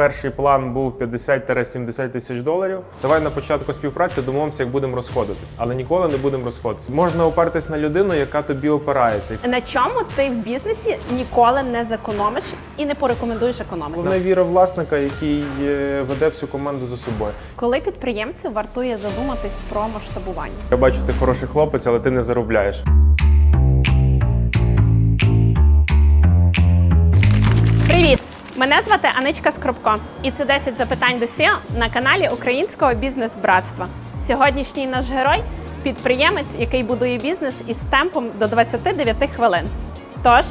перший план був 50-70 тисяч доларів. Давай на початку співпраці домовимося, як будемо розходитись, але ніколи не будемо розходитись. Можна опертись на людину, яка тобі опирається. На чому ти в бізнесі ніколи не зекономиш і не порекомендуєш економити? Головне віра власника, який е, веде всю команду за собою. Коли підприємцю вартує задуматись про масштабування? Я бачу, ти хороший хлопець, але ти не заробляєш. Мене звати Аничка Скрупко, і це 10 запитань до СІО на каналі Українського бізнес-братства. Сьогоднішній наш герой підприємець, який будує бізнес із темпом до 29 хвилин. Тож,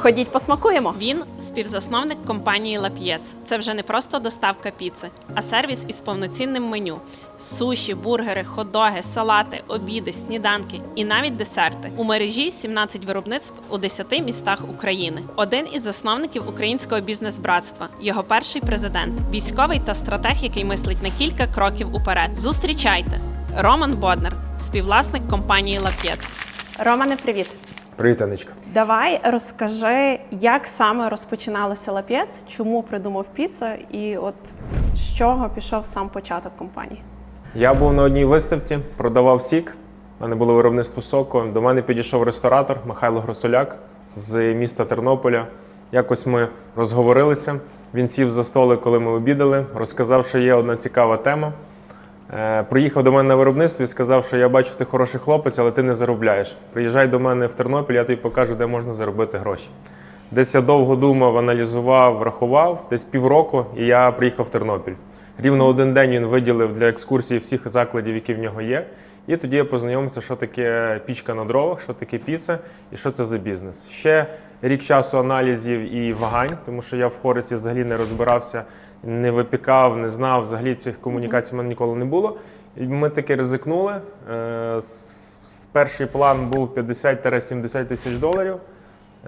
ходіть посмакуємо. Він співзасновник компанії Лап'єц. Це вже не просто доставка піци, а сервіс із повноцінним меню: суші, бургери, хот-доги, салати, обіди, сніданки і навіть десерти. У мережі 17 виробництв у 10 містах України. Один із засновників українського бізнес-братства, його перший президент, військовий та стратег, який мислить на кілька кроків уперед. Зустрічайте! Роман Боднар, співвласник компанії Лап'єц. Романе, привіт! Привіт, Анечка. Давай розкажи, як саме розпочиналося Лап'єц, чому придумав піцу, і от з чого пішов сам початок компанії. Я був на одній виставці, продавав сік. У мене було виробництво соку. До мене підійшов ресторатор Михайло Гросоляк з міста Тернополя. Якось ми розговорилися. Він сів за столик, коли ми обідали, розказав, що є одна цікава тема. Е, Приїхав до мене на виробництво і сказав, що я бачу, ти хороший хлопець, але ти не заробляєш. Приїжджай до мене в Тернопіль, я тобі покажу, де можна заробити гроші. Десь я довго думав, аналізував, рахував, десь півроку, і я приїхав в Тернопіль. Рівно один день він виділив для екскурсії всіх закладів, які в нього є. І тоді я познайомився, що таке пічка на дровах, що таке піца і що це за бізнес. Ще рік часу аналізів і вагань, тому що я в хориці взагалі не розбирався, не випікав, не знав. Взагалі цих комунікацій в мене ніколи не було. І ми таки ризикнули. Е, с- с- Перший план був 50-70 тисяч доларів.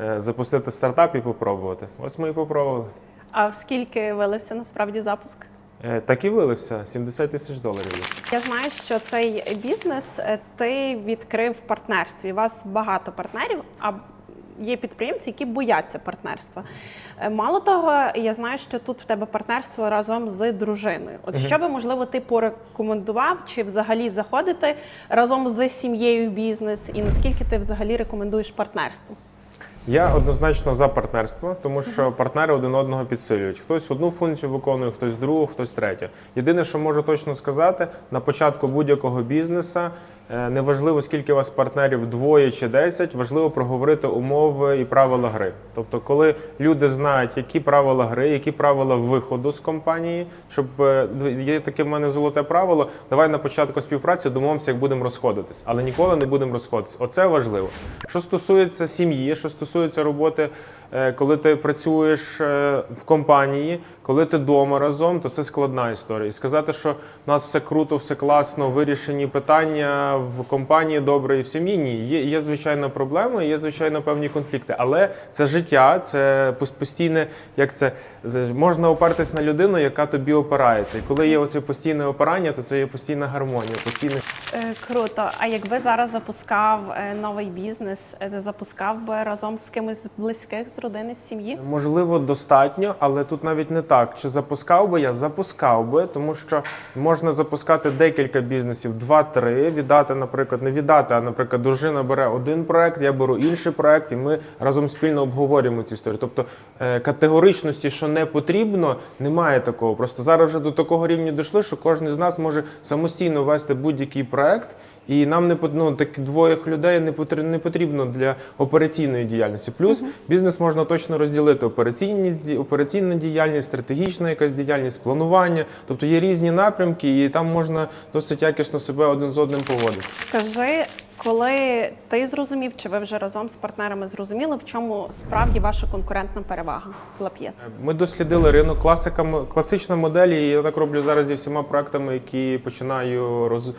е, Запустити стартап і попробувати. Ось ми і попробували. А в скільки вилився насправді запуск? Е, Так і вилився 70 тисяч доларів. Я знаю, що цей бізнес е, ти відкрив в партнерстві. У вас багато партнерів, а є підприємці, які бояться партнерства. Е, Мало того, я знаю, що тут в тебе партнерство разом з дружиною. От що би можливо ти порекомендував, чи взагалі заходити разом з сім'єю в бізнес, і наскільки ти взагалі рекомендуєш партнерство? Я однозначно за партнерство, тому що партнери один одного підсилюють. Хтось одну функцію виконує, хтось другу, хтось третю. Єдине, що можу точно сказати, на початку будь-якого бізнесу неважливо, скільки у вас партнерів двоє чи десять, важливо проговорити умови і правила гри. Тобто, коли люди знають, які правила гри, які правила виходу з компанії, щоб е, є таке в мене золоте правило. Давай на початку співпраці домовимося, як будемо розходитись, але ніколи не будемо розходитись. Оце важливо. Що стосується сім'ї, що стосується роботи, е, коли ти працюєш е, в компанії, коли ти вдома разом, то це складна історія. І сказати, що в нас все круто, все класно, вирішені питання в компанії добре і в сім'ї. Ні, є, є звичайно проблеми, є звичайно певні конфлікти, але це життя, це постійне, як це можна опертись на людину, яка тобі опирається. І коли є оце постійне опирання, то це є постійна гармонія, постійне Е, Круто. А якби зараз запускав е, новий бізнес, е, ти запускав би разом з кимось з близьких з родини, з сім'ї? Можливо, достатньо, але тут навіть не так. Чи запускав би я? Запускав би, тому що можна запускати декілька бізнесів, два-три, віддати, наприклад, не віддати, а наприклад, дружина бере один проект, я беру інший проект, і ми разом спільно обговорюємо цю історію. Тобто е, категоричності, що не потрібно, немає такого. Просто зараз вже до такого рівня дійшли, що кожен з нас може самостійно вести будь-який проект. І нам не ну, так двоє людей не потрібно, для операційної діяльності. Плюс бізнес можна точно розділити: операційні операційна діяльність, стратегічна якась діяльність, планування. Тобто є різні напрямки, і там можна досить якісно себе один з одним поводити. Скажи, коли ти зрозумів, чи ви вже разом з партнерами зрозуміли, в чому справді ваша конкурентна перевага Лап'єц? Ми дослідили ринок. Класика, класична модель, і я так роблю зараз зі всіма проектами, які починаю роз, е,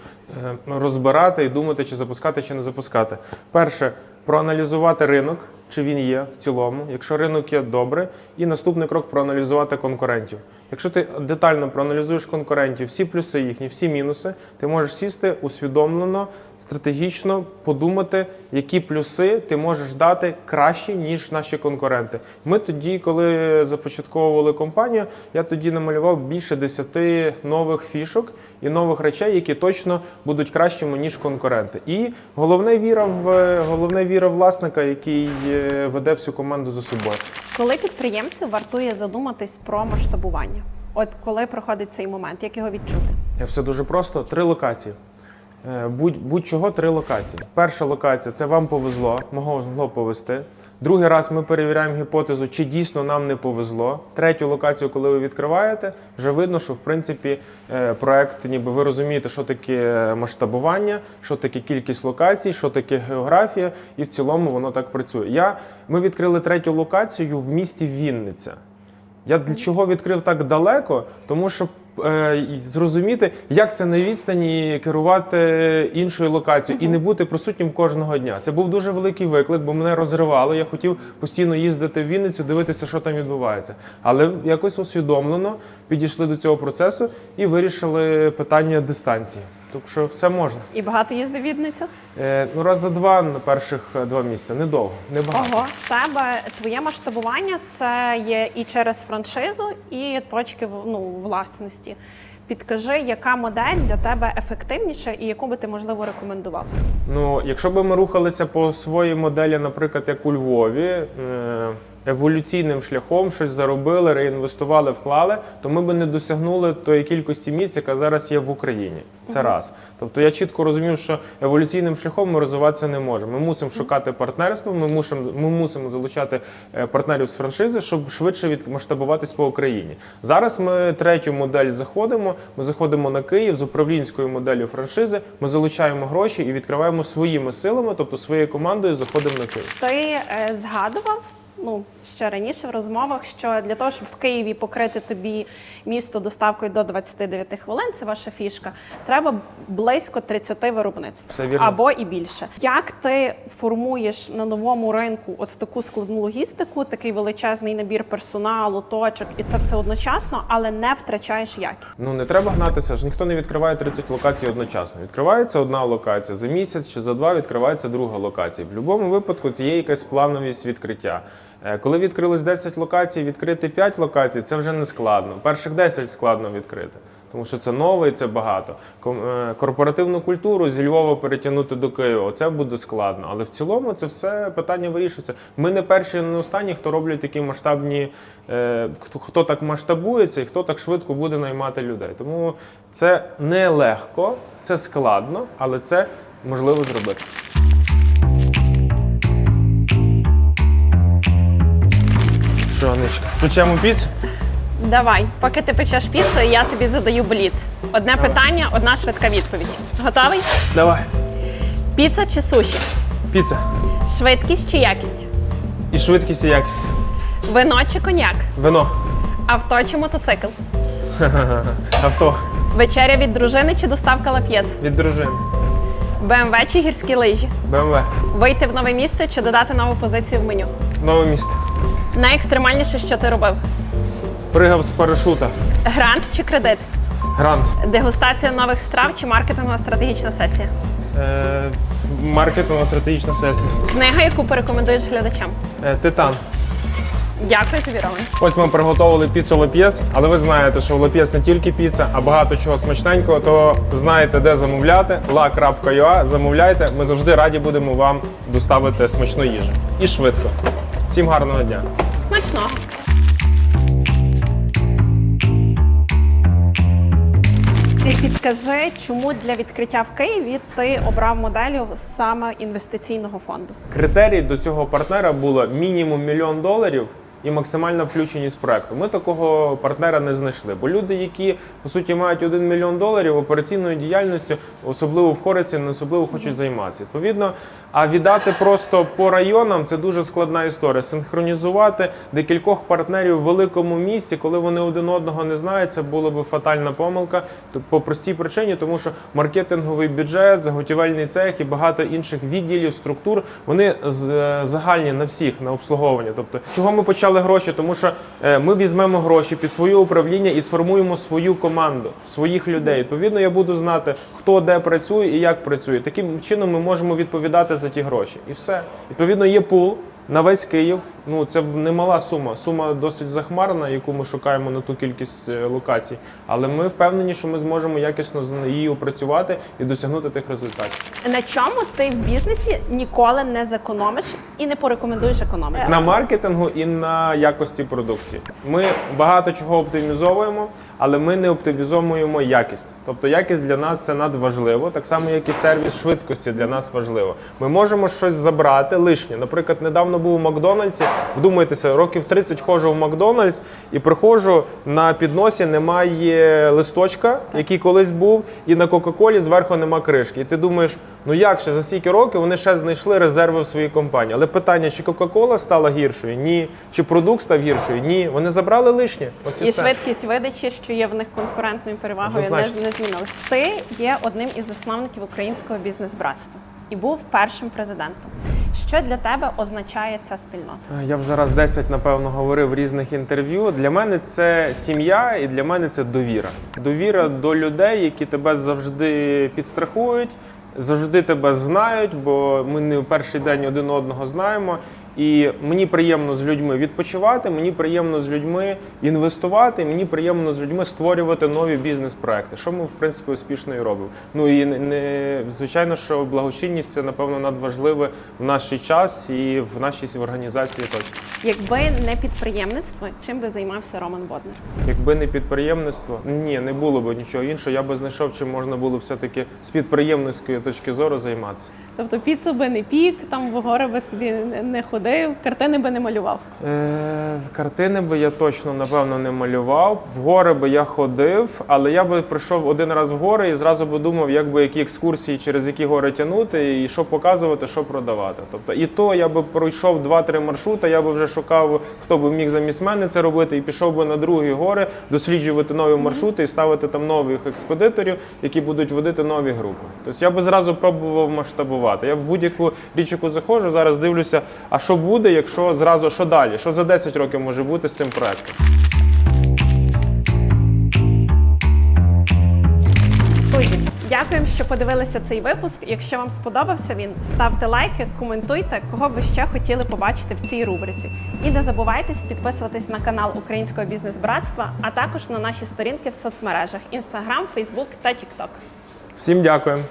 розбирати і думати, чи запускати, чи не запускати. Перше, проаналізувати ринок, чи він є в цілому. Якщо ринок є добре, і наступний крок проаналізувати конкурентів. Якщо ти детально проаналізуєш конкурентів, всі плюси їхні, всі мінуси, ти можеш сісти усвідомлено, стратегічно подумати, які плюси ти можеш дати краще, ніж наші конкуренти. Ми тоді, коли започатковували компанію, я тоді намалював більше 10 нових фішок і нових речей, які точно будуть кращими ніж конкуренти. І головне віра в головне віра власника, який е, веде всю команду за собою. Коли підприємцю вартує задуматись про масштабування? От коли проходить цей момент, як його відчути? Все дуже просто. Три локації. Е, Будь, будь-чого три локації. Перша локація це вам повезло, могло повезти. Другий раз ми перевіряємо гіпотезу, чи дійсно нам не повезло. Третю локацію, коли ви відкриваєте, вже видно, що в принципі е, проект, ніби ви розумієте, що таке масштабування, що таке кількість локацій, що таке географія, і в цілому воно так працює. Я, ми відкрили третю локацію в місті Вінниця. Я для чого відкрив так далеко? Тому що е, зрозуміти, як це на відстані керувати іншою локацією і не бути присутнім кожного дня. Це був дуже великий виклик, бо мене розривало. Я хотів постійно їздити в Вінницю, дивитися, що там відбувається. Але якось усвідомлено підійшли до цього процесу і вирішили питання дистанції. Тобто, що все можна. І багато їздив Відницю? Е, ну раз за два на перших е, два місяці. Недовго, небагато. Ого, тебе твоє масштабування це є і через франшизу, і точки ну, власності. Підкажи, яка модель для тебе ефективніша і яку би ти можливо рекомендував? Ну, якщо б ми рухалися по своїй моделі, наприклад, як у Львові, е, еволюційним шляхом щось заробили, реінвестували, вклали, то ми б не досягнули тої кількості місць, яка зараз є в Україні. Це раз. Тобто я чітко розумів, що еволюційним шляхом ми розвиватися не можемо. Ми мусимо шукати партнерство, ми мусимо, ми мусимо залучати е, партнерів з франшизи, щоб швидше відмасштабуватись по Україні. Зараз ми третю модель заходимо. Ми заходимо на Київ з управлінською моделлю франшизи. Ми залучаємо гроші і відкриваємо своїми силами, тобто своєю командою заходимо на Київ. Ти е, згадував ну ще раніше в розмовах, що для того, щоб в Києві покрити тобі місто доставкою до 29 хвилин, це ваша фішка, треба близько 30 виробництв Все вірно. або і більше. Як ти формуєш на новому ринку от таку складну логістику, такий величезний набір персоналу, точок, і це все одночасно, але не втрачаєш якість? Ну не треба гнатися ж. Ніхто не відкриває 30 локацій одночасно. Відкривається одна локація за місяць чи за два відкривається друга локація. В будь-якому випадку це є якась плановість відкриття. Е, Коли відкрилось 10 локацій, відкрити 5 локацій це вже не складно. Перших 10 складно відкрити. Тому що це нове і це багато. Е, Корпоративну культуру зі Львова перетягнути до Києва це буде складно. Але в цілому це все питання вирішується. Ми не перші, не останні, хто роблять такі масштабні, е, хто, так масштабується і хто так швидко буде наймати людей. Тому це не легко, це складно, але це можливо зробити. Що, Аничка, спечемо піцу? Давай, поки ти печеш піцу, я тобі задаю бліц. Одне питання, одна швидка відповідь. Готовий? Давай. Піца чи суші? Піца. Швидкість чи якість? І швидкість і якість. Вино чи коньяк? Вино. Авто чи мотоцикл? Авто. Вечеря від дружини чи доставка лап'єц? Від дружини. БМВ чи гірські лижі? БМВ. Вийти в нове місто чи додати нову позицію в меню? Нове місто. Найекстремальніше, що ти робив? Пригав з парашута. Грант чи кредит? Грант. Дегустація нових страв чи маркетингова стратегічна сесія? Е, маркетингова стратегічна сесія. Книга, яку порекомендуєш глядачам? Е, Титан. Дякую тобі, Роман. Ось ми приготували піцу Лап'єс, але ви знаєте, що в Лап'єс не тільки піца, а багато чого смачненького, то знаєте, де замовляти. la.ua, замовляйте. Ми завжди раді будемо вам доставити смачну їжу. І швидко. Всім гарного дня! Смачного! Підкажи, чому для відкриття в Києві ти обрав моделю саме інвестиційного фонду? Критерій до цього партнера було мінімум мільйон доларів і максимальна включеність проекту. Ми такого партнера не знайшли. Бо люди, які по суті мають 1 мільйон доларів операційною діяльністю, особливо в Хориці, не особливо хочуть займатися. Відповідно, А віддати просто по районам це дуже складна історія. Синхронізувати декількох партнерів в великому місті, коли вони один одного не знають, це була би фатальна помилка. По простій причині, тому що маркетинговий бюджет, заготівельний цех і багато інших відділів, структур вони е, загальні на всіх на обслуговування. Тобто, чого ми почали гроші? Тому що е, ми візьмемо гроші під своє управління і сформуємо свою команду, своїх людей. Відповідно, я буду знати, хто де працює і як працює. Таким чином ми можемо відповідати за ті гроші. І все. Відповідно, є пул. На весь Київ, ну це немала сума. Сума досить захмарна, яку ми шукаємо на ту кількість е, локацій. Але ми впевнені, що ми зможемо якісно з її опрацювати і досягнути тих результатів. На чому ти в бізнесі ніколи не зекономиш і не порекомендуєш економити? На маркетингу і на якості продукції. Ми багато чого оптимізовуємо, але ми не оптимізовуємо якість. Тобто якість для нас це надважливо, так само як і сервіс швидкості для нас важливо. Ми можемо щось забрати лишнє. Наприклад, недавно був у Макдональдсі. Вдумайтеся, років 30 ходжу в Макдональдс і приходжу на підносі, немає листочка, який колись був, і на Кока-Колі зверху нема кришки. І ти думаєш, ну як ще за стільки років вони ще знайшли резерви в своїй компанії. Але питання, чи Кока-Кола стала гіршою? Ні. Чи продукт став гіршою? Ні. Вони забрали лишнє. Ось і, І все. швидкість видачі, що є в них конкурентною перевагою, не, не змінилась. Ти є одним із засновників українського бізнес-братства і був першим президентом. Що для тебе означає ця спільнота? Я вже раз 10, напевно, говорив в різних інтерв'ю. Для мене це сім'я, і для мене це довіра. Довіра до людей, які тебе завжди підстрахують, завжди тебе знають, бо ми не в перший день один одного знаємо. І мені приємно з людьми відпочивати, мені приємно з людьми інвестувати, мені приємно з людьми створювати нові бізнес-проекти, що ми в принципі успішно і робимо. Ну і не, звичайно, що благочинність це напевно надважливе в наш час і в нашій організації точно. Якби не підприємництво, чим би займався Роман Боднер? Якби не підприємництво, ні, не було б нічого іншого. Я би знайшов, чим можна було все-таки з підприємницької точки зору займатися. Тобто піцу би не пік, там в гори би собі не- ходив, картини би не малював. Е, картини би я точно напевно не малював. В гори би я ходив, але я би прийшов один раз в гори і зразу би думав, як би які екскурсії через які гори тягнути, і що показувати, що продавати. Тобто, і то я би пройшов два-три маршрути. Я би вже шукав, хто би міг замість мене це робити, і пішов би на другі гори, досліджувати нові маршрути і ставити там нових експедиторів, які будуть водити нові групи. Тобто я би зразу пробував масштабувати. Я в будь-яку річ, яку заходжу, зараз дивлюся, а що буде, якщо зразу що далі? Що за 10 років може бути з цим проектом? Друзі, дякуємо, що подивилися цей випуск. Якщо вам сподобався він, ставте лайки, коментуйте, кого ви ще хотіли побачити в цій рубриці. І не забувайте підписуватись на канал Українського бізнес-братства, а також на наші сторінки в соцмережах: Instagram, Facebook та TikTok. Всім дякую.